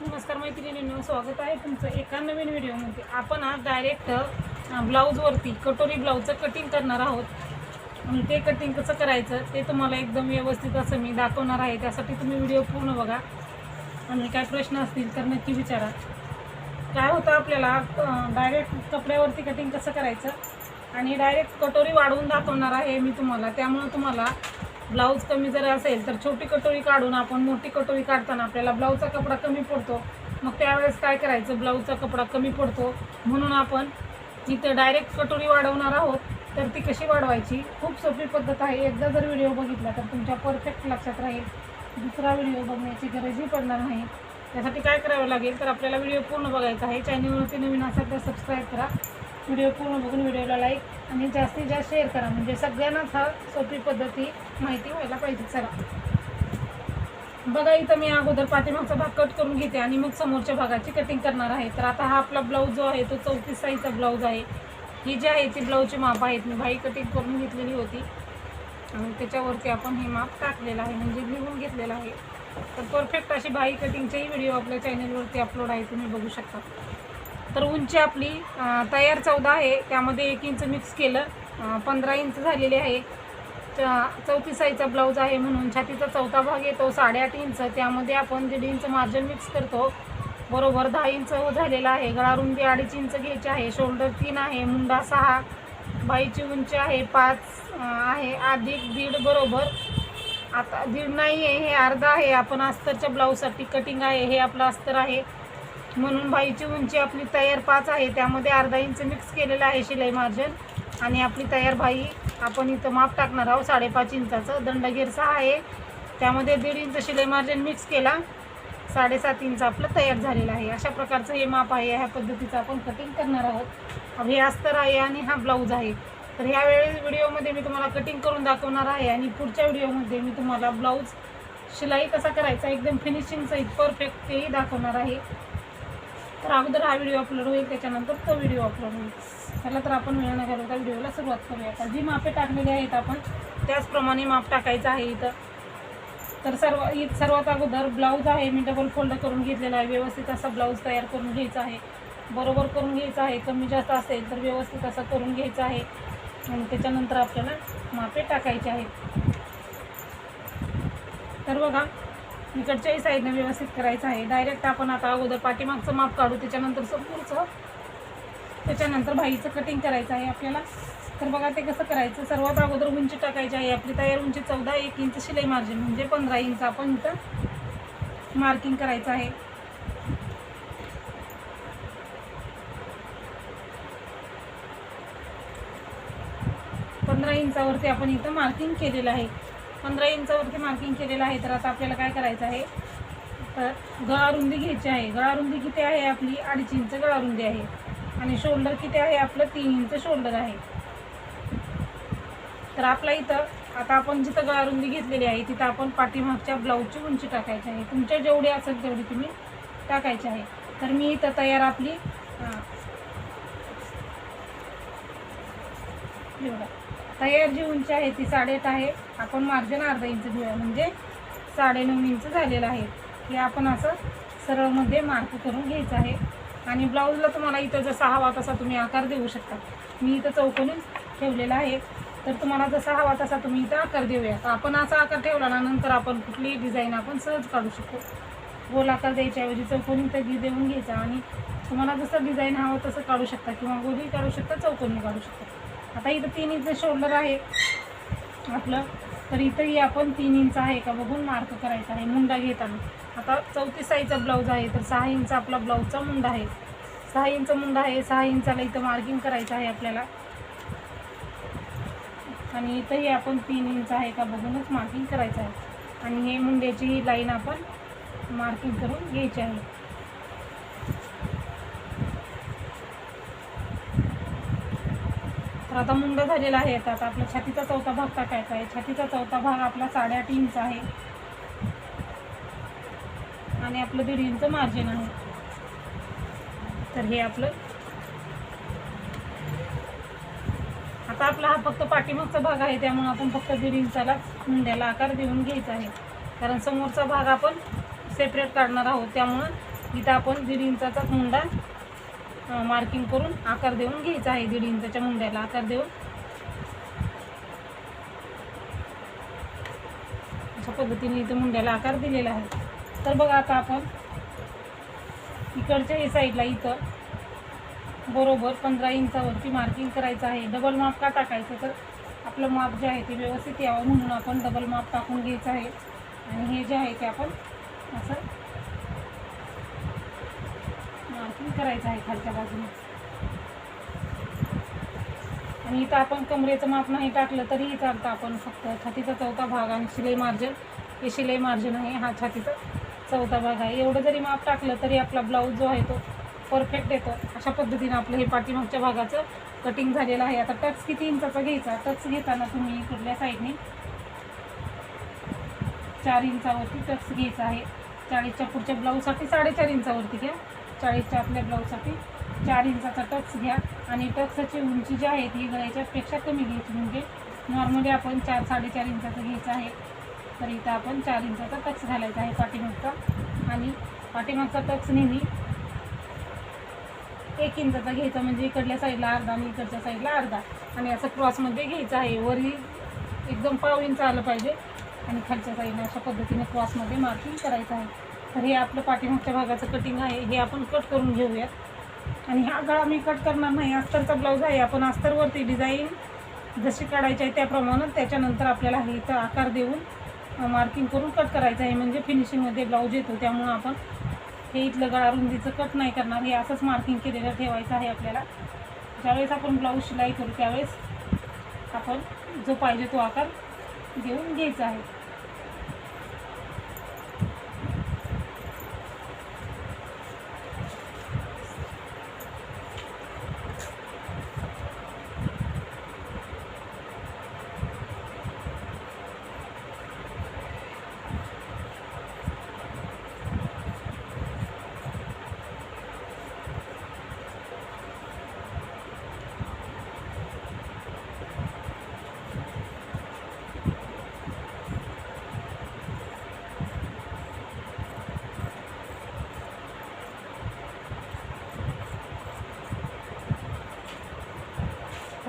नमस्कार मैत्रिणींनो स्वागत आहे तुमचं एका नवीन व्हिडिओमध्ये. आपण आज डायरेक्ट ब्लाऊजवरती कटोरी ब्लाऊजचं कटिंग करणार आहोत. आणि ते कटिंग कसं करायचं ते तुम्हाला एकदम व्यवस्थित असं मी दाखवणार आहे. त्यासाठी तुम्ही व्हिडिओ पूर्ण बघा. आणि काय प्रश्न असतील तर नक्की विचारा. काय होतं आपल्याला डायरेक्ट कपड्यावरती कटिंग कसं करायचं? आणि डायरेक्ट कटोरी वाढवून दाखवणार आहे मी तुम्हाला. त्यामुळं तुम्हाला ब्लाऊज कमी जर असेल तर छोटी कटोरी काढून आपण मोठी कटोरी काढताना आपल्याला ब्लाऊजचा कपडा कमी पडतो. मग त्यावेळेस काय करायचं? ब्लाऊजचा कपडा कमी पडतो. म्हणून आपण इथं डायरेक्ट कटोरी वाढवणार आहोत. तर ती कशी वाढवायची? खूप सोपी पद्धत आहे. एकदा जर व्हिडिओ बघितला तर तुमच्या परफेक्ट लक्षात राहील. दुसरा व्हिडिओ बघण्याची गरजही पडणार नाही. त्यासाठी काय करावं लागेल? तर आपल्याला व्हिडिओ पूर्ण बघायचा आहे. चॅनलवरती नवीन असेल तर सबस्क्राईब करा. व्हिडिओ पूर्ण बघून व्हिडिओला लाईक आणि जास्तीत जास्त शेअर करा. म्हणजे सगळ्यांनाच हा सोपी पद्धती माहिती व्हायला पाहिजे. चला. बघा इथं मी अगोदर पाठीमागचा भाग कट करून घेते आणि मग समोरच्या भागाची कटिंग करणार आहे. तर आता हा आपला ब्लाऊज जो आहे तो चौतीस साईजचा ब्लाऊज आहे. ही जी आहे ती ब्लाऊजची माप आहेत. मी भाई कटिंग करून घेतलेली होती. आणि त्याच्यावरती आपण हे माप टाकलेलं आहे. म्हणजे लिहून घेतलेलं आहे. तर परफेक्ट अशी बाई कटिंगचेही व्हिडिओ आपल्या चॅनलवरती अपलोड आहे. तुम्ही बघू शकता. तर उंची आपली तयार चौदा आहे. त्यामध्ये एक इंच मिक्स केलं. पंधरा इंच झालेली आहे. च- चौतीस आईचा ब्लाऊज आहे म्हणून छातीचा चौथा भाग येतो साडेआठ इंच त्यामध्ये आपण दीड इंच मार्जिन मिक्स करतो. बरोबर दहा इंच झालेला आहे. गळा रुंदी अडीच इंच घ्यायची आहे. शोल्डर तीन आहे. मुंडा सहा. बाईची उंची आहे. पाच आहे. अधिक दीड बरोबर. आता दीड नाही आहे. हे अर्धा आहे. आपण अस्तरच्या ब्लाऊजसाठी कटिंग आहे. हे आपलं अस्तर आहे. म्हणून बाईची उंची आपली तयार पाच आहे. त्यामध्ये अर्धा इंच मिक्स केलेलं आहे शिलाई मार्जिन आणि आपली तयार बाई आपण इथं माप टाकणार आहोत साडेपाच इंचाचं. दंडगीर सहा आहे. त्यामध्ये दीड इंच शिलाई मार्जिन मिक्स केला. साडेसात इंच आपलं तयार झालेलं आहे. अशा प्रकारचं हे माप आहे. ह्या पद्धतीचं आपण कटिंग करणार आहोत. हे अस्तर आहे आणि हा ब्लाऊज आहे. तर ह्या वेळेस व्हिडिओमध्ये मी तुम्हाला कटिंग करून दाखवणार आहे. आणि पुढच्या व्हिडिओमध्ये मी तुम्हाला ब्लाऊज शिलाई कसा करायचा एकदम फिनिशिंग सहित परफेक्ट तेही दाखवणार आहे. तर अगोदर हा व्हिडिओ अपलोड होईल त्याच्यानंतर तो व्हिडिओ अपलोड होईल. त्याला तर आपण वेळ न घालवता व्हिडिओला सुरुवात करूया. आता जी मापे टाकलेली आहेत आपण त्याचप्रमाणे माप टाकायचं आहे इथं. तर सर्व इथ सर्वात अगोदर ब्लाऊज आहे मी डबल फोल्ड करून घेतलेला आहे. व्यवस्थित असा ब्लाऊज तयार करून घ्यायचा आहे. बरोबर करून घ्यायचा आहे. कमी जास्त असेल तर व्यवस्थित असं करून घ्यायचं आहे. आणि त्याच्यानंतर आपल्याला मापे टाकायचे आहेत. तर बघा इकडच्याही साईडनं व्यवस्थित करायचं आहे. डायरेक्ट आपण आता अगोदर पाठीमागचं माप काढू त्याच्यानंतर समोरचं त्याच्यानंतर भाईचं कटिंग करायचं आहे आपल्याला. तर बघा ते कसं करायचं? सर्वात अगोदर उंची टाकायची आहे आपली तयार उंची चौदा एक इंच शिलाई मार्जिन म्हणजे पंधरा इंच आपण इथं मार्किंग करायचं आहे. पंधरा इंचावरती आपण इथं मार्किंग केलेलं आहे. पंधरा इंचावरती मार्किंग केलेलं आहे. तर आता आपल्याला काय करायचं आहे? तर गळा रुंदी घ्यायची आहे. गळा रुंदी किती आहे? आपली अडीच इंच गळा रुंदी आहे. आणि शोल्डर किती आहे? आपलं तीन इंच शोल्डर आहे. तर आपला इथं आता आपण जिथं गळा रुंदी घेतलेली आहे तिथं आपण पाठीमागच्या ब्लाऊजची उंची टाकायची आहे. तुमच्या जेवढी असेल तेवढी तुम्ही टाकायची आहे. तर मी इथं तयार आपली तयार जी उंची आहे ती साडेआठ आहे. आपण मार्जिन अर्धा इंच घेऊया. म्हणजे साडेनऊ इंच झालेलं आहे. हे आपण असं सरळमध्ये मार्क करून घ्यायचं आहे. आणि ब्लाऊजला तुम्हाला इथं जसा हवा तसा तुम्ही आकार देऊ शकता. मी इथं चौकोनीच ठेवलेला आहे. तर तुम्हाला जसा हवा तसा तुम्ही इथं आकार देऊया. तर आपण असा आकार ठेवला ना नंतर आपण कुठलीही डिझाईन आपण सहज काढू शकतो. गोल आकार द्यायच्याऐवजी चौकोनी तर देऊन घ्यायचा. आणि तुम्हाला जसं डिझाईन हवं तसं काढू शकता किंवा गोली काढू शकता चौकोनी काढू शकता. आता इथं तीन इंच शोल्डर आहे. आपलं तर इथंही आपण तीन इंच आहे का बघून मार्क करायचा आहे. मुंडा घेताना आता चौतीस साईजचा ब्लाऊज आहे तर सहा इंच आपला ब्लाऊजचा मुंडा आहे. सहा इंच मुंडा आहे सहा इंचाला इथं मार्किंग करायचं आहे आपल्याला. आणि इथंही आपण तीन इंच आहे का बघूनच मार्किंग करायचं आहे. आणि हे मुंड्याची ही लाईन आपण मार्किंग करून घ्यायची आहे. आता मुंड झालेला आहे. आता आपला छातीचा चौथा भाग टाकायचा आहे. छातीचा चौथा भाग आपला साडेआठ इंच आहे. आणि आपलं दीड इंच मार्जिन आहे. तर हे आपलं. आता आपला हा फक्त पाठीमागचा भाग आहे. त्यामुळे आपण फक्त दीड इंचाला मुंड्याला आकार देऊन घ्यायचा आहे. कारण समोरचा भाग आपण सेपरेट काढणार आहोत. त्यामुळं इथं आपण दीड इंचाचाच मुंडा मार्किंग करून आकार देऊन घ्यायचा आहे. दीड इंचाच्या मुंड्याला आकार देऊन. अशा पद्धतीने इथं मुंड्याला आकार दिलेला आहे. तर बघा आता आपण इकडच्या हे साईडला इथं बरोबर पंधरा इंचावरती मार्किंग करायचं आहे. डबल माप का टाकायचं? तर आपलं माप जे आहे ते व्यवस्थित यावं म्हणून आपण डबल माप टाकून घ्यायचं आहे. आणि हे जे आहे ते आपण असं मार्किंग करायचं आहे खालच्या बाजूने. आणि इथं आपण कमरेचं माप नाही टाकलं तरीही चालतं आपण फक्त छातीचा चौथा भाग आणि शिलाई मार्जिन. हे शिलाई मार्जिन आहे हा छातीचा चौथा भाग आहे. एवढं जरी माप टाकलं तरी आपला ब्लाऊज जो आहे तो परफेक्ट येतो. अशा पद्धतीनं आपलं हे पाठीमागच्या भागाचं कटिंग झालेलं आहे. आता टच किती इंचाचा घ्यायचा? टच घेताना तुम्ही कुठल्या साईडने चार इंचावरती टच घ्यायचा आहे. चाळीसच्या पुढच्या ब्लाऊजसाठी साडेचार इंचावरती घ्या. चाळीसच्या आपल्या ब्लाऊजसाठी. चार इंचाचा टक्स घ्या. आणि टक्सची उंची जी आहे ती याच्यापेक्षा कमी घ्यायची. म्हणजे नॉर्मली आपण चार साडेचार इंचाचं घ्यायचं आहे. तर इथं आपण चार इंचाचा टक्स घालायचा आहे पाठीमागचा. आणि पाठीमागचा टक्स नेहमी एक इंचाचा घ्यायचा. म्हणजे इकडल्या साईडला अर्धा आणि इकडच्या साईडला अर्धा. आणि असं क्रॉसमध्ये घ्यायचं आहे. वरी एकदम पाव इंच आलं पाहिजे. आणि खालच्या साईडला अशा पद्धतीने क्रॉसमध्ये मार्किंग करायचं आहे. तर हे आपलं पाठीमागच्या भागाचं कटिंग आहे हे आपण कट करून घेऊयात. आणि हा गळा मी कट करणार नाही अस्तरचा ब्लाऊज आहे. आपण अस्तरवरती डिझाईन जशी काढायची आहे त्याप्रमाणे त्याच्यानंतर आपल्याला हे इथं आकार देऊन मार्किंग करून कट करायचं आहे. म्हणजे फिनिशिंगमध्ये ब्लाऊज येतो त्यामुळं आपण हे इथलं गळा रुंदीचं कट नाही करणार. हे असंच मार्किंग केलेलं ठेवायचं आहे आपल्याला. ज्यावेळेस आपण ब्लाऊज शिलाई करू त्यावेळेस आपण जो पाहिजे तो आकार देऊन घ्यायचा आहे.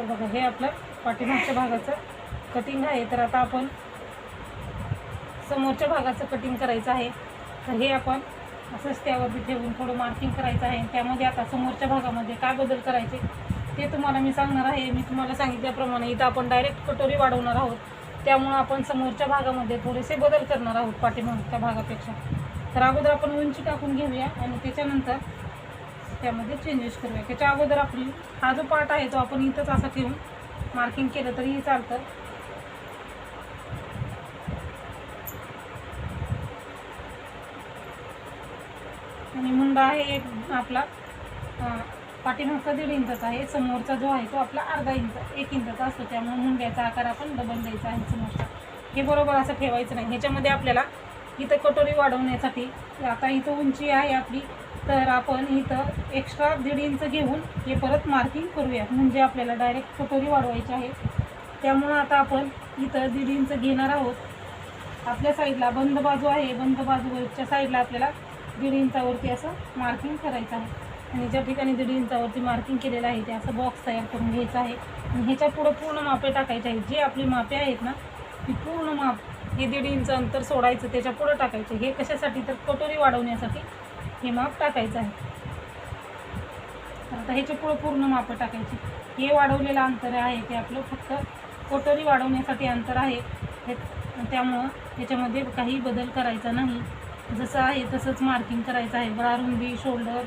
बघा हे आपलं पाठीमागच्या भागाचं कटिंग आहे. तर आता आपण समोरच्या भागाचं कटिंग करायचं आहे. तर हे आपण असंच त्यावरती ठेवून थोडं मार्किंग करायचं आहे. त्यामध्ये आता समोरच्या भागामध्ये काय बदल करायचे ते तुम्हाला मी सांगणार आहे. मी तुम्हाला सांगितल्याप्रमाणे इथं आपण डायरेक्ट कटोरी वाढवणार आहोत. त्यामुळं आपण समोरच्या भागामध्ये थोडेसे बदल करणार आहोत पाठीमागच्या भागापेक्षा. तर अगोदर आपण उंची टाकून घेऊया आणि त्याच्यानंतर त्यामध्ये चेंजेस करूया. त्याच्या अगोदर आपली हा जो पार्ट आहे तो आपण इथंच असा ठेवून मार्किंग केलं तरीही चालतं. आणि मुंडा आहे एक आपला पाठीमागचा दीड इंचाचा आहे. समोरचा जो आहे तो आपला अर्धा इंच एक इंचाचा असतो. त्यामुळे मुंड्याचा आकार आपण डबल द्यायचा आहे समोरचा. हे बरोबर असं ठेवायचं नाही. ह्याच्यामध्ये आपल्याला इथं कटोरी वाढवण्यासाठी आता इथं उंची आहे आपली तर आपण इथं एक्स्ट्रा दीड इंच घेऊन हे परत मार्किंग करूया. म्हणजे आपल्याला डायरेक्ट कटोरी वाढवायची आहे. त्यामुळं आता आपण इथं दीड इंच घेणार आहोत. आपल्या साईडला बंद बाजू आहे. बंद बाजूवरच्या साईडला आपल्याला दीड इंचावरती असं मार्किंग करायचं आहे. आणि ज्या ठिकाणी दीड इंचावरती मार्किंग केलेलं आहे ते असं बॉक्स तयार करून घ्यायचं आहे. आणि ह्याच्या पुढं पूर्ण मापे टाकायचे आहेत. जे आपली मापे आहेत ना ती पूर्ण माप हे दीड इंच अंतर सोडायचं त्याच्या पुढं टाकायचे. हे कशासाठी तर कटोरी वाढवण्यासाठी हे माप टाकायचं आहे. आता ह्याचे पुढं पूर्ण मापं टाकायची. हे वाढवलेलं अंतर आहे ते आपलं फक्त कोटरी वाढवण्यासाठी अंतर आहे. हे त्यामुळं त्याच्यामध्ये काही बदल करायचा नाही. जसं आहे तसंच मार्किंग करायचं आहे. गळा रुंदी शोल्डर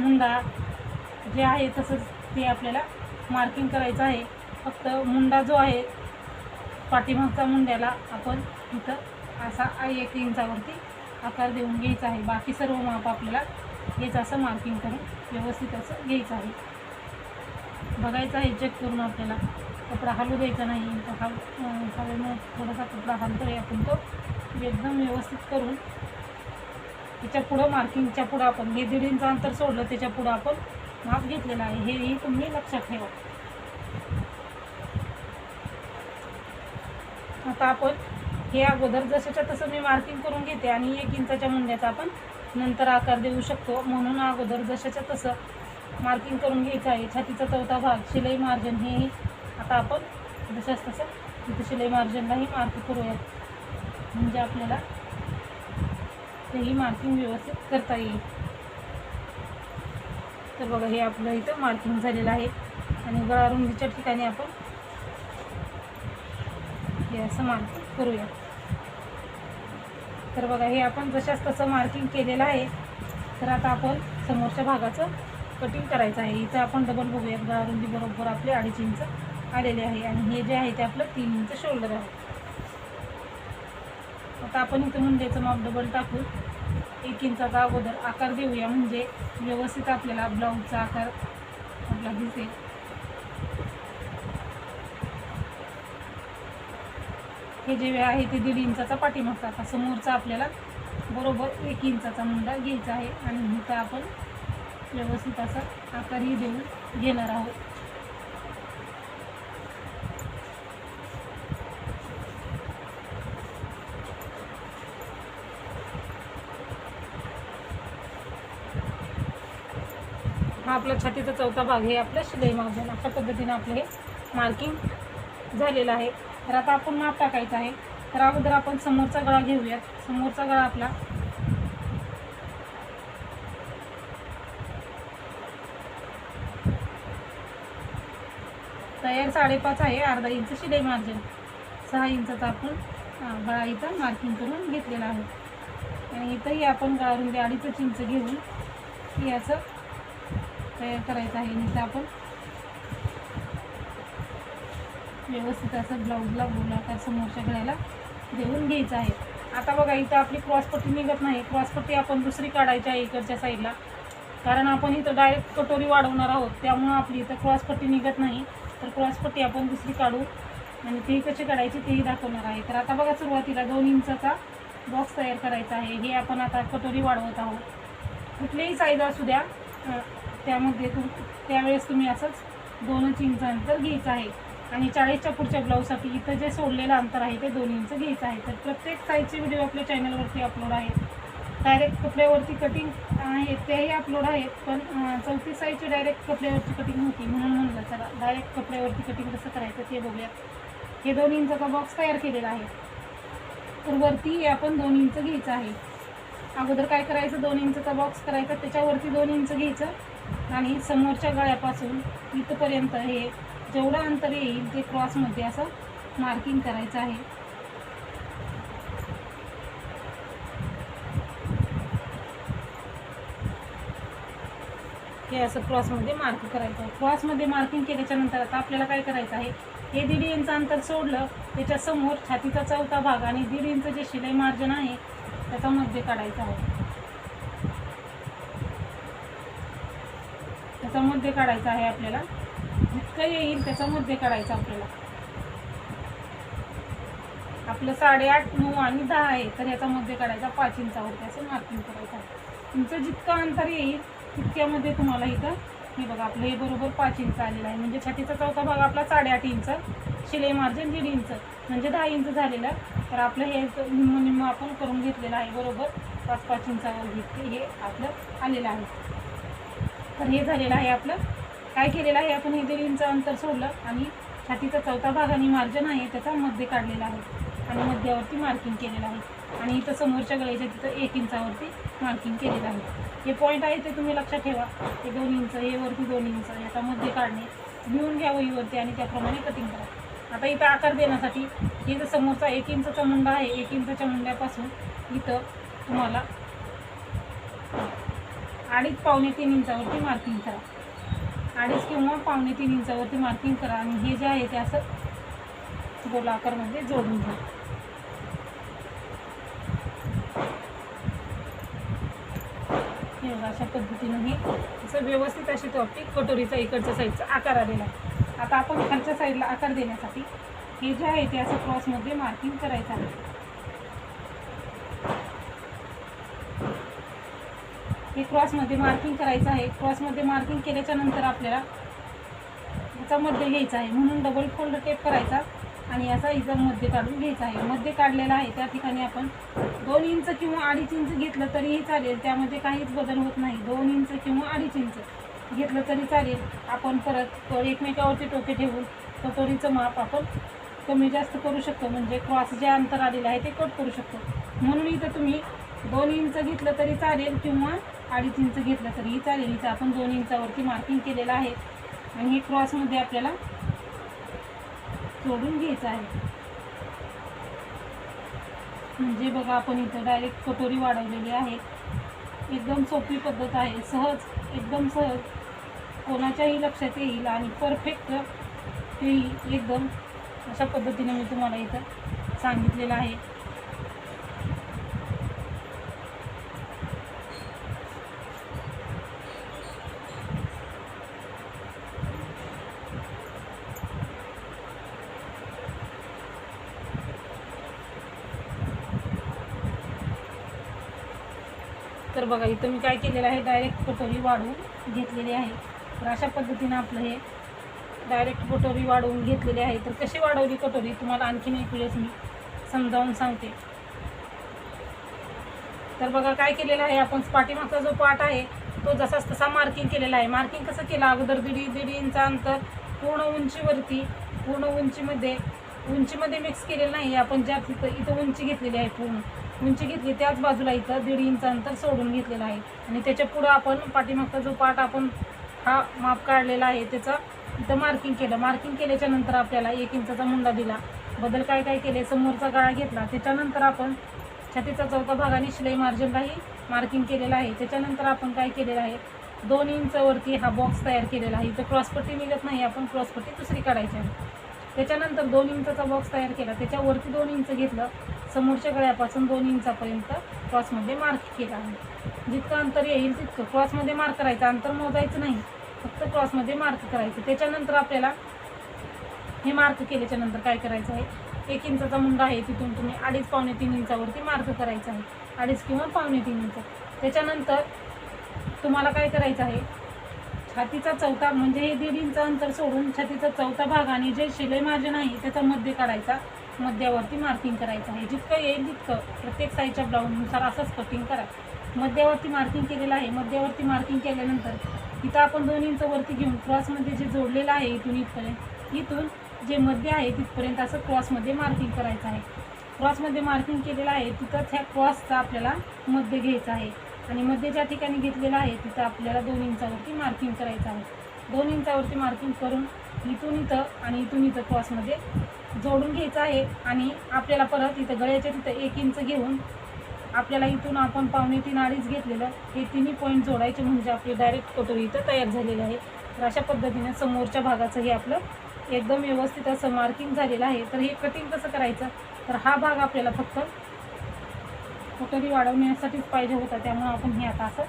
मुंडा जे आहे तसंच ते आपल्याला मार्किंग करायचं आहे. फक्त मुंडा जो आहे पाठीमागचा मुंड्याला आपण इथं असा एक इंचावरती आकार देऊन घ्यायचा आहे. बाकी सर्व माप आपल्याला हेच असं मार्किंग करून व्यवस्थित असं घ्यायचं आहे. बघायचं आहे चेक करून आपल्याला. कपडा हलू द्यायचा नाही. तर हल अं, हलवणं थोडासा कपडा हलतोय आपण तो. म्हणजे एकदम व्यवस्थित करून त्याच्या पुढं मार्किंगच्या पुढं आपण हे दीड इंच अंतर सोडलं त्याच्या पुढं आपण माप घेतलेला आहे. हेही तुम्ही लक्षात ठेवा. आता आपण हे अगोदर जशाच्या तसं मी मार्किंग करून घेते आणि एक इंचाच्या मुंड्याचा आपण नंतर आकार देऊ शकतो. म्हणून अगोदर जशाच्या तसं मार्किंग करून घ्यायचं आहे. छातीचा चौथा भाग शिलाई मार्जिन हे आता आपण जशाच तसं तिथं शिलाई मार्जिनलाही मार्क करूयात. म्हणजे आपल्याला तेही मार्किंग व्यवस्थित करता येईल. तर बघा हे आपलं इथं मार्किंग झालेलं आहे. आणि गळा रुंदीच्या ठिकाणी आपण हे असं मार्किंग करूया तर बघा हे आपण जशाच तसं मार्किंग केलेलं आहे तर आता आपण समोरच्या भागाचं कटिंग करायचं आहे. इथं आपण डबल बघूया. गळा रुंदी बरोबर आपले अडीच इंच आलेले आहे. आणि हे जे आहे ते आपलं तीन इंच शोल्डर आहे. आता आपण इथं मुंड्याचं माप डबल टाकून एक इंचाचा अगोदर आकार देऊया. म्हणजे व्यवस्थित आपल्याला ब्लाऊजचा आकार आपला दिसेल. हे जे आहे ते दीड इंचाचा पाठीमागचा असा समोरचा आपल्याला बरोबर एक इंचाचा मुंडा घ्यायचा आहे आणि इथं आपण व्यवस्थित असा आकारही देऊन घेणार आहोत. हा आपला छातीचा चौथा भाग हे आपलं शिलाई मार्जिन. अशा पद्धतीने आपलं हे मार्किंग झालेलं आहे. तर आता आपण माप टाकायचं आहे. तर अगोदर आपण समोरचा गळा घेऊयात. समोरचा गळा आपला तयार साडेपाच आहे अर्धा इंच शिलाई मार्जिन. सहा इंचाचा आपण गळा इथं मार्किंग करून घेतलेला आहे. आणि इथंही आपण गळारुंदी अडीचच इंच घेऊन हे असं तयार करायचं आहे. आणि इथं आपण व्यवस्थित असं ब्लाऊजला गोलाकार समोरच्या गळ्याला देऊन घ्यायचं आहे. आता बघा इथं आपली क्रॉसपट्टी निघत नाही. क्रॉसपट्टी आपण दुसरी काढायची आहे इकडच्या साईडला कारण आपण इथं डायरेक्ट कटोरी वाढवणार आहोत. त्यामुळं आपली इथं क्रॉसपट्टी निघत नाही. तर क्रॉसपट्टी आपण दुसरी काढू आणि ती कशी काढायची तेही दाखवणार आहे. तर आता बघा सुरुवातीला दोन इंचाचा बॉक्स तयार करायचा आहे. हे आपण आता कटोरी वाढवत आहोत. कुठलीही साईज असू द्या त्यामध्ये तुम त्यावेळेस तुम्ही असंच दोनच इंचानंतर घ्यायचं आहे. आणि चाळीसच्या पुढच्या ब्लाऊजसाठी इथं जे सोडलेलं अंतर आहे ते दोन इंच घ्यायचं आहे. तर प्रत्येक साईजचे व्हिडिओ आपल्या चॅनलवरती अपलोड आहेत. डायरेक्ट कपड्यावरती कटिंग आहे तेही अपलोड आहेत पण चौथी चौतीस साईजची डायरेक्ट कपड्यावरची कटिंग होती म्हणून म्हणलं चला डायरेक्ट कपड्यावरती कटिंग कसं करायचं ते बघूया हे दोन इंचाचा बॉक्स तयार केलेला आहे. तर वरती आपण दोन इंच घ्यायचं आहे. अगोदर काय करायचं दोन इंचचा बॉक्स करायचा त्याच्यावरती दोन इंच घ्यायचं आणि समोरच्या गळ्यापासून इथंपर्यंत हे जेवढं अंतर येईल ते क्रॉसमध्ये असं मार्किंग करायचं आहे. हे असं क्रॉसमध्ये मार्क करायचं. आहे क्रॉसमध्ये मार्किंग केल्याच्यानंतर आता आपल्याला काय करायचं आहे? हे दीड इंच अंतर सोडलं त्याच्यासमोर छातीचा चौथा भाग आणि दीड इंच जे शिलाई मार्जिन आहे त्याचा काढायचं आहे. त्याचा काढायचं आहे आपल्याला. जितकं येईल त्याचा करायचं काढायचा आपल्याला. आपलं साडेआठ नऊ आणि दहा आहे तर याचा करायचा काढायचा पाच इंचावरती असं मार्किंग करायचं आहे. तुमचं जितकं अंतर येईल तितक्यामध्ये तुम्हाला इथं हे बघा आपलं हे बरोबर पाच इंच आलेलं आहे. म्हणजे छातीचा चौथा भाग आपला साडेआठ इंच शिलाई मार्जिन दीड इंच. म्हणजे दहा इंच झालेलं तर आपलं हे निम्म निम्म आपण करून घेतलेलं आहे बरोबर. पाच पाच इंचावर घेतले हे आपलं आलेलं आहे. तर हे झालेलं आहे आपलं काय केलेलं आहे आपण हे दीड इंच अंतर सोडलं आणि छातीचा चौथा भाग आणि मार्जन आहे त्याचा मध्ये काढलेला आहे आणि मध्यावरती मार्किंग केलेलं आहे. आणि इथं समोरच्या गळ्याच्या तिथं एक इंचावरती मार्किंग केलेलं आहे. हे पॉईंट आहे ते तुम्ही लक्षात ठेवा. हे दोन इंच हे वरती दोन इंच याचा मध्ये काढणे. लिहून घ्या वहीवरती आणि त्याप्रमाणे कटिंग करा. आता इथं आकार देण्यासाठी इथं समोरचा एक इंचचा मुंडा आहे एक इंचाच्या मुंड्यापासून इथं तुम्हाला अडीच पावणे तीन इंचावरती मार्किंग करा. अडीच किंवा पावणे तीन इंचावरती मार्किंग करा आणि हे जे आहे ते असं गोलाकारमध्ये जोडून घ्या. अशा पद्धतीने हे असं व्यवस्थित अशी तो आपली कटोरीचा इकडच्या साईडचा आकार आलेला आहे. आता आपण खालच्या साईडला आकार देण्यासाठी हे जे आहे ते असं क्रॉसमध्ये मार्किंग करायचं आहे. हे क्रॉसमध्ये मार्किंग करायचं आहे. क्रॉसमध्ये मार्किंग केल्याच्यानंतर आपल्याला याचा मध्य घ्यायचा आहे. म्हणून डबल फोल्ड टेप करायचा आणि याचा इथं मध्य काढून घ्यायचा आहे. मध्य काढलेला आहे. त्या ठिकाणी आपण दोन इंच किंवा अडीच इंच घेतलं तरीही चालेल. त्यामध्ये काहीच बदल होत नाही. दोन इंच किंवा अडीच इंच घेतलं तरी चालेल. आपण परत एकमेकावरचे टोके ठेवून कटोरीचं माप आपण कमी जास्त करू शकतो. म्हणजे क्रॉस जे अंतर आलेलं आहे ते कट करू शकतो. म्हणून इथं तुम्ही दोन इंच घेतलं तरी चालेल किंवा अडीच इंच घेतलं तरीही चालेल. इथं आपण दोन इंचावरती मार्किंग केलेलं आहे. आणि हे क्रॉसमध्ये आपल्याला सोडून घ्यायचं आहे. म्हणजे बघा आपण इथं डायरेक्ट कटोरी वाढवलेली आहे. एकदम सोपी पद्धत आहे. सहज एकदम सहज. कोणाच्याही लक्षात येईल आणि परफेक्ट येईल. एकदम अशा पद्धतीने मी तुम्हाला इथं सांगितलेलं आहे. बघा इथं मी काय केलेलं आहे डायरेक्ट कटोरी वाढवून घेतलेली आहे. तर अशा पद्धतीनं आपलं हे डायरेक्ट कटोरी वाढवून घेतलेली आहे. तर कशी वाढवली कटोरी तुम्हाला आणखीन एक वेळेस मी समजावून सांगते. तर बघा काय केलेलं आहे आपण पाठीमागचा जो पार्ट आहे तो जसाच तसा मार्किंग केलेला आहे. मार्किंग कसं केलं? अगोदर दीड दीड इंच अंतर पूर्ण उंचीवरती पूर्ण उंचीमध्ये उंचीमध्ये मिक्स केलेलं नाही आपण ज्या तिथं इथं उंची घेतलेली आहे पूर्ण. उंची घेतली त्याच बाजूला इथं दीड इंच अंतर सोडून घेतलेलं आहे. आणि त्याच्या पुढं आपण पाठीमागचा जो पार्ट आपण हा माप काढलेला आहे त्याचा इथं मार्किंग केलं. मार्किंग केल्याच्यानंतर आपल्याला एक इंचाचा मुंडा दिला. बदल काय काय केले समोरचा गाळा घेतला. त्याच्यानंतर आपण छातीचा चौथा भागाने शिलाई मार्जिनलाही मार्किंग केलेलं आहे. त्याच्यानंतर आपण काय केलेलं आहे दोन इंचवरती हा बॉक्स तयार केलेला आहे. इथं क्रॉसपट्टी निघत नाही आपण क्रॉसपट्टी दुसरी काढायची आहे. त्याच्यानंतर दोन इंचाचा बॉक्स तयार केला. त्याच्यावरती दोन इंच घेतलं. समोरच्या गळ्यापासून दोन इंचापर्यंत क्रॉसमध्ये मार्क केला आहे. जितकं अंतर येईल तितकं क्रॉसमध्ये मार्क करायचं. अंतर मोजायचं नाही. फक्त क्रॉसमध्ये मार्क करायचं. त्याच्यानंतर आपल्याला हे मार्क केल्याच्यानंतर काय करायचं आहे? एक इंचाचा मुंडा आहे तिथून तुम्ही अडीच पावणे तीन इंचावरती मार्क करायचं आहे. अडीच किंवा पावणे तीन इंच. त्याच्यानंतर तुम्हाला काय करायचं आहे? छातीचा चौथा म्हणजे हे दीड इंच अंतर सोडून छातीचा चौथा भाग आणि जे शिलाई मार्जन आहे त्याचा मध्य काढायचा. मध्यावरती मार्किंग करायचं आहे. जितकं येईल तितकं प्रत्येक साईजच्या ब्लाऊजनुसार असंच कटिंग करा. मध्यावरती मार्किंग केलेलं आहे. मध्यावरती मार्किंग केल्यानंतर इथं आपण दोन इंच वरती घेऊन क्रॉसमध्ये जे जोडलेलं आहे इथून इथपर्यंत इथून जे मध्य आहे तिथपर्यंत असं क्रॉसमध्ये मार्किंग करायचं आहे. क्रॉसमध्ये मार्किंग केलेलं आहे. तिथंच ह्या क्रॉसचा आपल्याला मध्य घ्यायचं आहे. आणि मध्य ज्या ठिकाणी घेतलेलं आहे तिथं आपल्याला दोन इंचावरती मार्किंग करायचं आहे. दोन इंचावरती मार्किंग करून इथून इथं आणि इथून इथं क्रॉसमध्ये जोडून घ्यायचं आहे. आणि आपल्याला परत इथं गळ्याच्या तिथं एक इंच घेऊन आपल्याला इथून आपण पावणे तीन अडीच घेतलेलं हे तिन्ही पॉईंट जोडायचे म्हणजे आपली डायरेक्ट कटोरी इथं तयार झालेली आहे. तर अशा पद्धतीने समोरच्या भागाचं हे आपलं एकदम व्यवस्थित असं मार्किंग झालेलं आहे. तर हे कटिंग कसं करायचं? तर हा भाग आपल्याला फक्त कटोरी वाढवण्यासाठीच पाहिजे होता. त्यामुळं आपण हे आता असं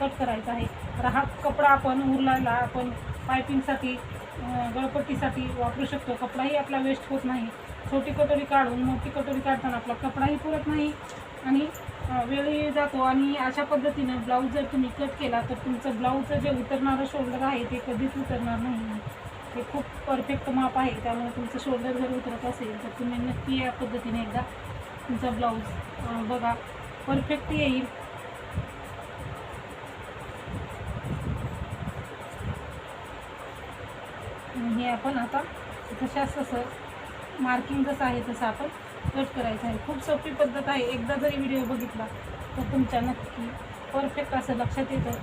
कट करायचं आहे. तर हा कपडा आपण उरलायला आपण पायपिंगसाठी गळपट्टीसाठी वापरू शकतो. कपडाही आपला वेस्ट होत नाही. छोटी कटोरी काढून मोठी कटोरी काढताना आपला कपडाही पुरत नाही. आणि वेळही जातो आणि अशा पद्धतीनं ब्लाऊज जर तुम्ही कट केला तर तुमचं ब्लाऊजचं जे उतरणारं शोल्डर आहे ते कधीच उतरणार नाही. हे खूप परफेक्ट माप आहे. त्यामुळे तुमचं शोल्डर जर उतरत असेल तर तुम्ही नक्की या पद्धतीने एकदा तुमचा ब्लाऊज बघा. परफेक्ट येईल. हे आपण आता तशा तसं मार्किंग जसं आहे तसं आपण कट करायचं आहे. खूप सोपी पद्धत आहे. एकदा जरी व्हिडिओ बघितला तर तुमच्या नक्की परफेक्ट असं लक्षात येतं.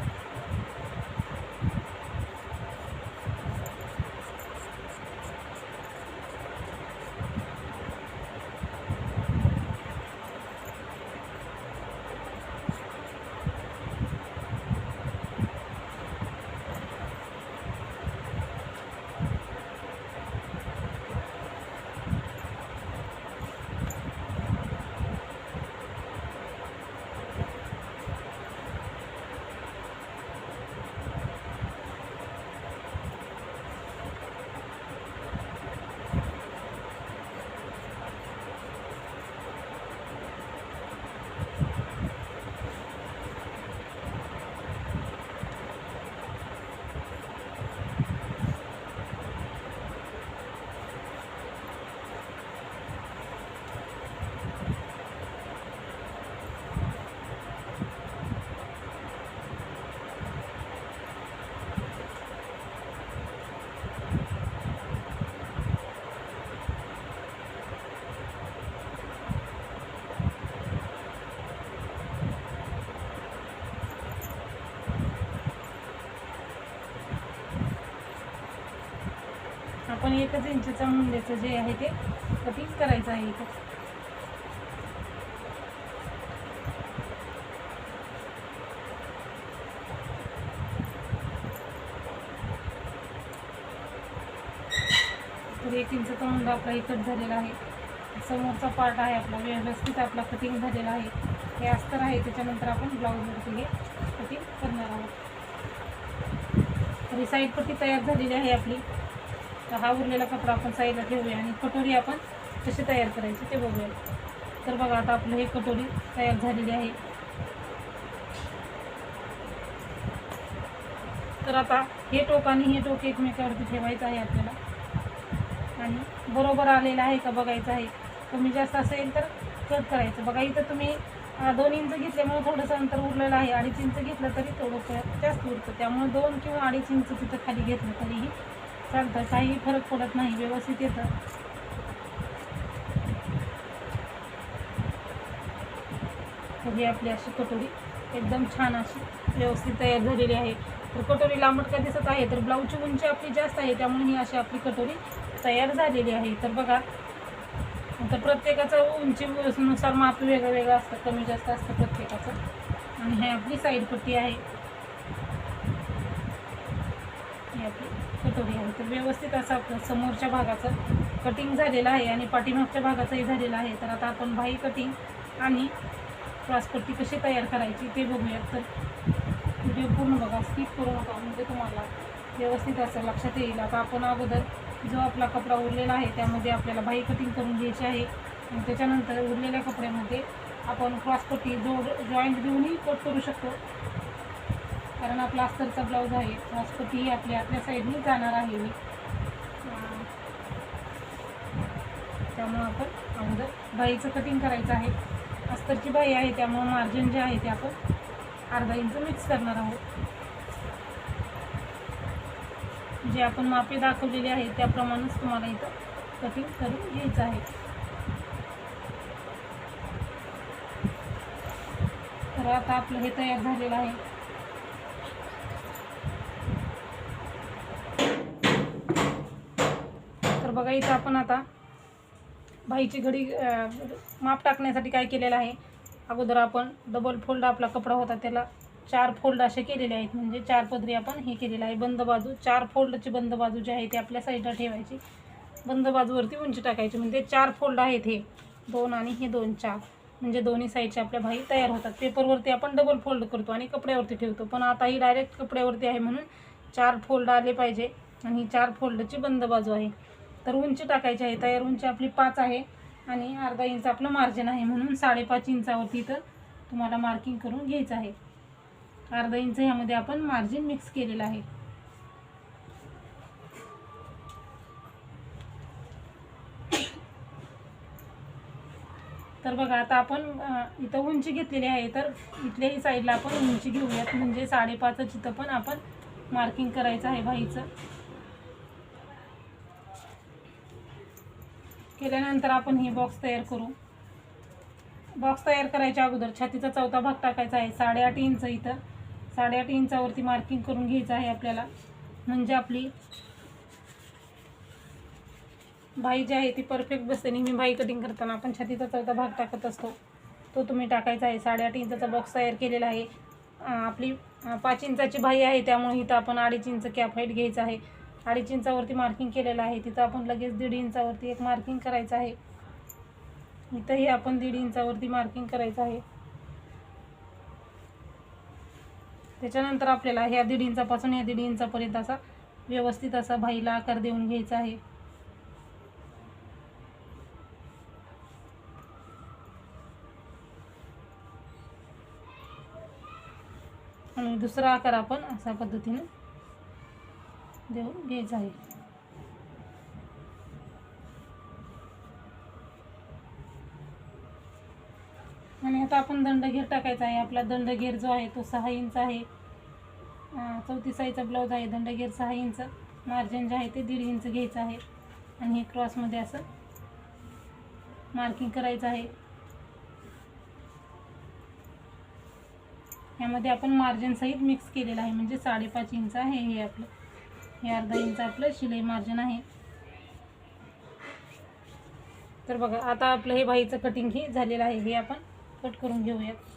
एकच इंचचं मुंड्याचं जे आहे ते कटिंग करायचं आहे इथं. तर एक इंचचा मुंडा आपला इकट झालेला आहे. समोरचा पार्ट आहे आपला व्यवस्थित आपला कटिंग झालेला आहे. हे अस्तर आहे त्याच्यानंतर आपण ब्लाऊजवरती हे कटिंग करणार आहोत. तर ही साईड पट्टी तयार झालेली आहे आपली. तर हा उरलेला कपडा आपण साईडला ठेवूया आणि कटोरी आपण कशी तयार करायची ते बघूया. तर बघा आता आपलं हे कटोरी तयार झालेली आहे. तर आता हे टोक आणि हे टोक एकमेकावरती ठेवायचं आहे आपल्याला. आणि बरोबर आलेलं आहे का बघायचं आहे. कमी जास्त असेल तर कट करायचं. बघा इथं तुम्ही दोन इंच घेतल्यामुळे थोडंसं अंतर उरलेलं आहे. अडीच इंच घेतलं तरी थोडंसं जास्त उरतं. त्यामुळे दोन किंवा अडीच इंच तिथं खाली घेतलं तरीही चालतं. काही फरक पडत नाही. व्यवस्थित येतं. तर ही आपली अशी कटोरी. एकदम छान अशी व्यवस्थित तयार झालेली आहे. तर कटोरी लांबट का दिसत आहे तर ब्लाऊजची उंची आपली जास्त आहे त्यामुळे ही अशी आपली कटोरी तयार झालेली आहे. तर बघा तर प्रत्येकाचं उंचीनुसार माप वेगळं वेगळं असतं कमी जास्त असतं प्रत्येकाचं. आणि हे आपली साईड पट्टी आहे ही आपली थोडी आहे तर व्यवस्थित असं आपलं समोरच्या भागाचं कटिंग झालेलं आहे आणि पाठीमागच्या भागाचंही झालेलं आहे. तर आता आपण बाही कटिंग आणि क्रॉसपट्टी कशी तयार करायची ते बघूयात. तर व्हिडिओ पूर्ण बघा स्किप करू नका. म्हणजे तुम्हाला व्यवस्थित असं लक्षात येईल. आता आपण अगोदर जो आपला कपडा उरलेला आहे त्यामध्ये आपल्याला बाही कटिंग करून घ्यायची आहे. आणि त्याच्यानंतर उरलेल्या कपड्यामध्ये आपण क्रॉसपट्टी जोड जॉईंट देऊनही कट करू शकतो. कारण आपला अस्तरचा ब्लाऊज आहे. क्रॉसपट्टी आपल्या आपल्या साईडनी जाणार आहे मी त्यामुळं आपण अगोदर बाईचं कटिंग करायचं आहे. अस्तरची बाई आहे त्यामुळं मार्जिन जे आहे ते आपण अर्धा इंच मिक्स करणार आहोत. जे आपण मापे दाखवलेली आहे त्याप्रमाणेच तुम्हाला इथं कटिंग करून घ्यायचं आहे. तर आता आपलं हे तयार झालेलं आहे. तर बघा इथं आपण आता बाईची घडी माप टाकण्यासाठी काय केलेलं आहे? अगोदर आपण डबल फोल्ड आपला कपडा होता त्याला चार फोल्ड असे केलेले आहेत. म्हणजे चार पदरी आपण हे केलेलं आहे. बंद बाजू चार फोल्डची बंद बाजू जी आहे ती आपल्या साईडला ठेवायची. बंद बाजूवरती उंची टाकायची. म्हणजे चार फोल्ड आहेत हे. दोन आणि हे दोन चार. म्हणजे दोन्ही साईडचे आपल्या भाई तयार होतात. पेपरवरती आपण डबल फोल्ड करतो आणि कपड्यावरती ठेवतो. पण आता ही डायरेक्ट कपड्यावरती आहे म्हणून चार फोल्ड आले पाहिजे. आणि ही चार फोल्डची बंद बाजू आहे. तर उंची टाकायची आहे. तयार उंची आपली पाच आहे. आणि अर्धा इंच आपलं मार्जिन आहे म्हणून साडेपाच इंचावरती तर तुम्हाला मार्किंग करून घ्यायचं आहे. अर्धा इंच ह्यामध्ये आपण मार्जिन मिक्स केलेलं आहे. तर बघा आता आपण इथं उंची घेतलेली आहे. तर इथल्याही साईडला आपण उंची घेऊयात. म्हणजे साडेपाचच इथं पण आपण मार्किंग करायचं आहे बाईचं केल्यानंतर आपण हे बॉक्स तयार करू. बॉक्स तयार करायच्या अगोदर छातीचा चौथा भाग टाकायचा आहे. साडेआठ इंच इथं. साडेआठ इंचावरती मार्किंग करून घ्यायचं आहे आपल्याला. म्हणजे आपली बाई जी आहे ती परफेक्ट बसते. नेहमी बाई कटिंग करताना आपण छातीचा चौथा भाग टाकत असतो. तो तुम्ही टाकायचा आहे. साडेआठ इंचाचा बॉक्स तयार केलेला आहे. आपली पाच इंचाची बाई आहे. त्यामुळे इथं आपण अडीच इंच कॅप हाईट घ्यायचं आहे. अडीच इंचावरती मार्किंग केलेलं आहे. तिथं आपण लगेच दीड इंचावरती एक मार्किंग करायचं आहे. इथंही आपण दीड इंचावरती मार्किंग करायचं आहे. त्याच्यानंतर आपल्याला ह्या दीड इंचापासून ह्या दीड इंचापर्यंत असा व्यवस्थित असा भाईला आकार देऊन घ्यायचा आहे. आणि दुसरा आकार आपण अशा पद्धतीने देऊन घ्यायचा आहे आणि आता आपण दंडघेर टाकायचा आहे. आपला दंडघेर जो आहे तो सहा इंच आहे. चौथी साईजचा ब्लाऊज आहे. दंडघेर सहा इंच. मार्जिन जे आहे ते दीड इंच घ्यायचं आहे. आणि हे क्रॉसमध्ये असं मार्किंग करायचं आहे. यामध्ये आपण मार्जिन सहित मिक्स केलेलं आहे. म्हणजे साडेपाच इंच आहे हे आपलं. हे अर्धा इंच आपलं शिलाई मार्जिन आहे. तर बघा आता आपलं हे बाईचं कटिंग हे झालेलं आहे. हे आपण कट करून घेऊयात.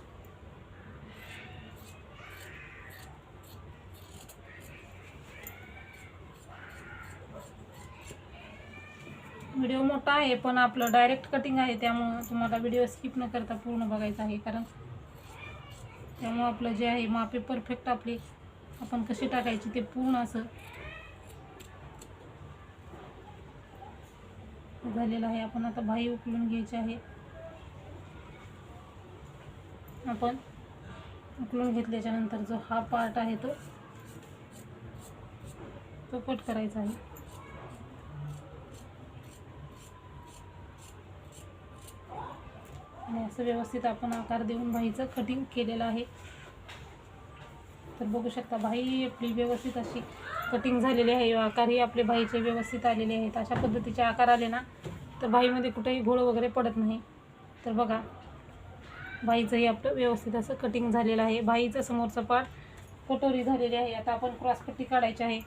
व्हिडिओ मोठा आहे पण आपलं डायरेक्ट कटिंग आहे त्यामुळं तुम्हाला व्हिडिओ स्किप न करता पूर्ण बघायचा आहे. कारण त्यामुळं आपलं जे आहे मापे परफेक्ट आपली. आपण कशी टाकायची ते पूर्ण असं झालेला आहे. आपण आता भाई उकलून घ्यायची आहे. आपण उकलून घेतल्याच्यानंतर जो हा पार्ट आहे तो. तो कट करायचा आहे. आणि असं व्यवस्थित आपण आकार देऊन भाईचं कटिंग केलेलं आहे. तर बघू शकता भाई आपली व्यवस्थित अशी कटिंग झालेली आहे आकारही आपले बाईचे व्यवस्थित आलेले आहेत. अशा पद्धतीचे आकार आले ना तर बाईमध्ये कुठेही घोळ वगैरे पडत नाही. तर बघा बाईचंही आपलं व्यवस्थित असं कटिंग झालेलं आहे. बाईचं समोरचं पार्ट कटोरी झालेली आहे. आता आपण क्रॉसपट्टी काढायची आहे.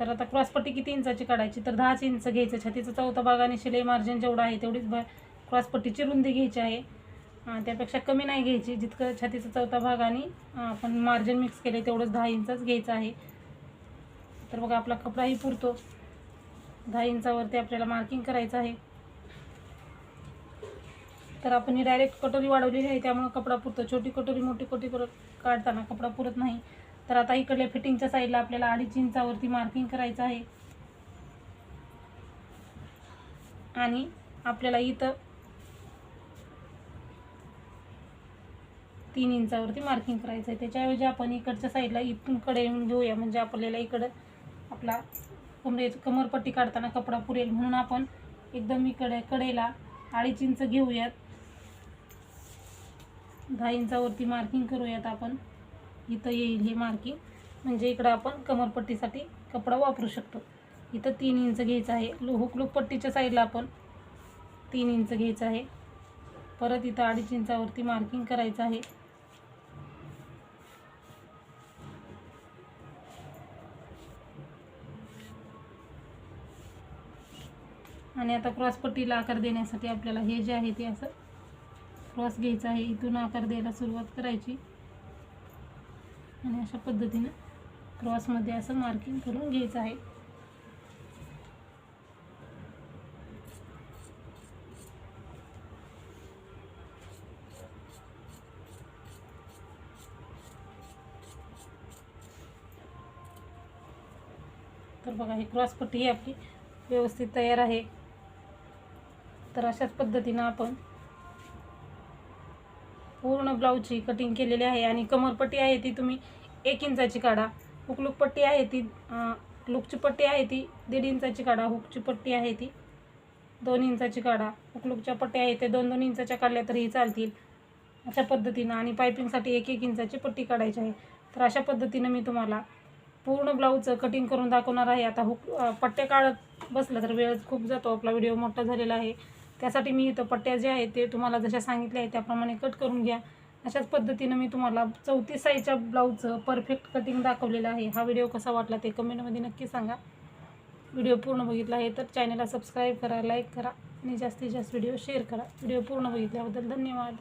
तर आता क्रॉसपट्टी किती इंचाची काढायची? तर दहाच इंच घ्यायचं. छातीचा चौथा भाग आणि शिलाई मार्जिन जेवढं आहे तेवढीच ब क्रॉसपट्टीची रुंदी घ्यायची आहे. त्यापेक्षा कमी नाही घ्यायची. जितकं छातीचा चौथा भाग आणि आपण मार्जिन मिक्स केले तेवढंच दहा इंचच घ्यायचं आहे. तर बघा आपला कपडाही पुरतो. दहा इंचावरती आपल्याला मार्किंग करायचं आहे. तर आपण ही डायरेक्ट कटोरी वाढवलेली आहे त्यामुळं कपडा पुरतो. छोटी कटोरी मोठी कटोरी करत काढताना कपडा पुरत नाही. तर आता इकडल्या फिटिंगच्या साईडला आपल्याला अडीच इंचावरती मार्किंग करायचं आहे. आणि आपल्याला इथं तीन इंचावरती मार्किंग करायचं आहे. त्याच्याऐवजी आपण इकडच्या साईडला इथून कडे येऊन घेऊया. म्हणजे आपल्याला इकडं आपला कमरे कमरपट्टी काढताना कपडा पुरेल म्हणून आपण एकदम इकडे कडेला अडीच इंच घेऊयात. दहा इंचावरती मार्किंग करूयात आपण. इथं येईल हे मार्किंग म्हणजे इकडं आपण कमरपट्टीसाठी कपडा वापरू शकतो. इथं तीन इंच घ्यायचं आहे. लो हुकलूक पट्टीच्या साईडला आपण तीन इंच घ्यायचं आहे. परत इथं अडीच इंचावरती मार्किंग करायचं आहे. आणि आता क्रॉसपट्टीला आकार देण्यासाठी आपल्याला हे जे आहे ते असं क्रॉस घ्यायचं आहे. इथून आकार द्यायला सुरुवात करायची. आणि अशा पद्धतीनं क्रॉसमध्ये असं मार्किंग करून घ्यायचं आहे. तर बघा ही क्रॉसपट्टी ही आपली व्यवस्थित तयार आहे. तर अशाच पद्धतीनं आपण पूर्ण ब्लाऊजची कटिंग केलेली आहे आणि कमरपट्टी आहे ती तुम्ही एक इंचाची काढा. हुकलूक पट्टी आहे ती लुकची पट्टी आहे ती दीड इंचाची काढा. हुकची पट्टी आहे ती दोन इंचाची काढा. हुकलूकच्या पट्ट्या आहे ते दोन दोन इंचाच्या काढल्या तरीही चालतील. अशा पद्धतीनं आणि पायपिंगसाठी एक एक इंचाची पट्टी काढायची आहे. तर अशा पद्धतीनं मी तुम्हाला पूर्ण ब्लाऊजचं कटिंग करून दाखवणार आहे. आता हुक पट्ट्या काढत बसलं तर वेळ खूप जातो. आपला व्हिडिओ मोठा झालेला आहे. त्यासाठी मी इथं पट्ट्या ज्या आहेत ते तुम्हाला जशा सांगितल्या आहेत त्याप्रमाणे कट करून घ्या. अशाच पद्धतीनं मी तुम्हाला चौतीस साईजच्या ब्लाऊजचं परफेक्ट कटिंग दाखवलेलं आहे. हा व्हिडिओ कसा वाटला ते कमेंटमध्ये नक्की सांगा. व्हिडिओ पूर्ण बघितला आहे तर चॅनलला सबस्क्राईब करा लाईक करा आणि जास्तीत जास्त व्हिडिओ शेअर करा. व्हिडिओ पूर्ण बघितल्याबद्दल धन्यवाद.